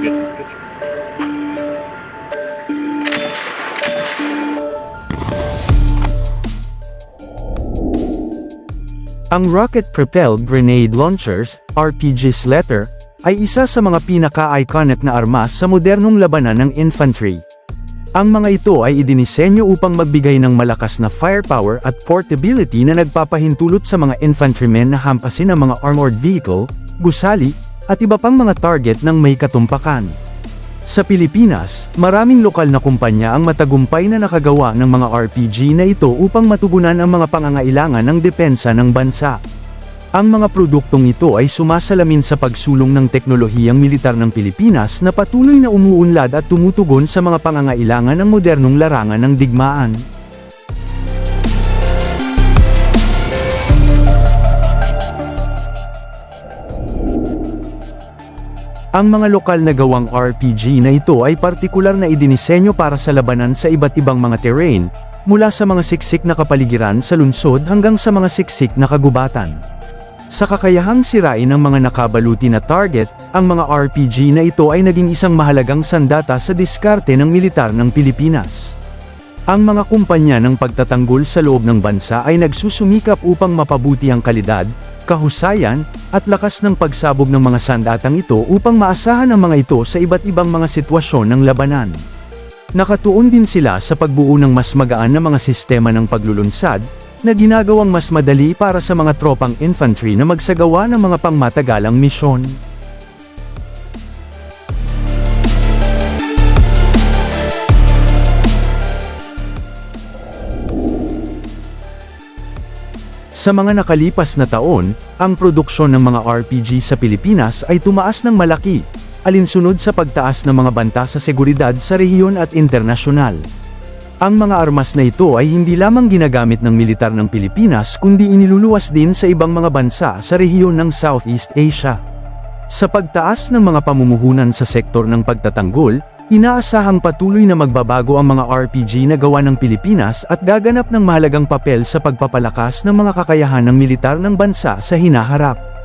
he gets his picture. Ang rocket-propelled grenade launchers, RPGs letter, ay isa sa mga pinaka-iconic na armas sa modernong labanan ng infantry. Ang mga ito ay idinisenyo upang magbigay ng malakas na firepower at portability na nagpapahintulot sa mga infantrymen na hampasin ang mga armored vehicle, gusali, at iba pang mga target ng may katumpakan. Sa Pilipinas, maraming lokal na kumpanya ang matagumpay na nakagawa ng mga RPG na ito upang matugunan ang mga pangangailangan ng depensa ng bansa. Ang mga produktong ito ay sumasalamin sa pagsulong ng teknolohiyang militar ng Pilipinas na patuloy na umuunlad at tumutugon sa mga pangangailangan ng modernong larangan ng digmaan. Ang mga lokal na gawang RPG na ito ay partikular na idinisenyo para sa labanan sa iba't ibang mga terrain, mula sa mga siksik na kapaligiran sa lungsod hanggang sa mga siksik na kagubatan. Sa kakayahang sirain ng mga nakabaluti na target, ang mga RPG na ito ay naging isang mahalagang sandata sa diskarte ng militar ng Pilipinas. Ang mga kumpanya ng pagtatanggol sa loob ng bansa ay nagsusumikap upang mapabuti ang kalidad, kahusayan, at lakas ng pagsabog ng mga sandatang ito upang maasahan ang mga ito sa iba't ibang mga sitwasyon ng labanan. Nakatuon din sila sa pagbuo ng mas magaan na mga sistema ng paglulunsad, na ginagawang mas madali para sa mga tropang infantry na magsagawa ng mga pangmatagalang misyon. Sa mga nakalipas na taon, ang produksyon ng mga RPG sa Pilipinas ay tumaas ng malaki, alinsunod sa pagtaas ng mga banta sa seguridad sa rehiyon at internasyonal. Ang mga armas na ito ay hindi lamang ginagamit ng militar ng Pilipinas kundi iniluluwas din sa ibang mga bansa sa rehiyon ng Southeast Asia. Sa pagtaas ng mga pamumuhunan sa sektor ng pagtatanggol, inaasahang patuloy na magbabago ang mga RPG na gawa ng Pilipinas at gaganap ng mahalagang papel sa pagpapalakas ng mga kakayahan ng militar ng bansa sa hinaharap.